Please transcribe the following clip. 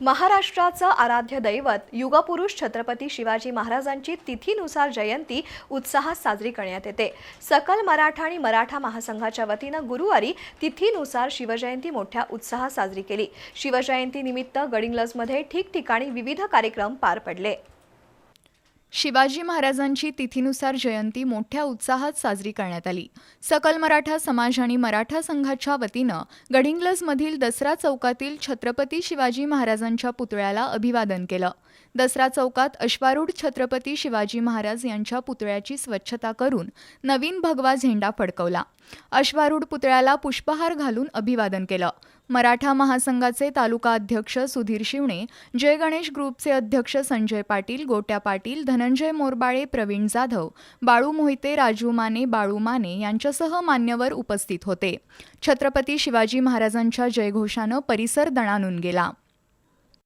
महाराष्ट्राचं आराध्य दैवत युगपुरुष छत्रपती शिवाजी महाराजांची तिथीनुसार जयंती उत्साहात साजरी करण्यात येते. सकल मराठा आणि मराठा महासंघाच्या वतीनं गुरुवारी तिथीनुसार शिवजयंती मोठ्या उत्साहात साजरी केली. शिवजयंतीनिमित्त गडिंग्लजमध्ये ठिकठिकाणी विविध कार्यक्रम पार पडले. शिवाजी महाराजांची तिथीनुसार जयंती मोठ्या उत्साहात साजरी करण्यात आली. सकल मराठा समाज आणि मराठा संघाच्या वतीनं गडिंग्लजमधील दसरा चौकातील छत्रपती शिवाजी महाराजांच्या पुतळ्याला अभिवादन केलं. दसरा चौकात अश्वारूढ छत्रपती शिवाजी महाराज यांच्या पुतळ्याची स्वच्छता करून नवीन भगवा झेंडा फडकवला. अश्वारूढ पुतळ्याला पुष्पहार घालून अभिवादन केलं. मराठा महासंघाचे तालुका अध्यक्ष सुधीर शिवणे जय गणेश ग्रुपचे अध्यक्ष संजय पाटील गोट्या पाटील धनंजय मोरबाळे प्रवीण जाधव बाळू मोहिते राजू माने बाळू माने यांच्यासह मान्यवर उपस्थित होते. छत्रपती शिवाजी महाराजांच्या जयघोषानं परिसर दणानून गेला.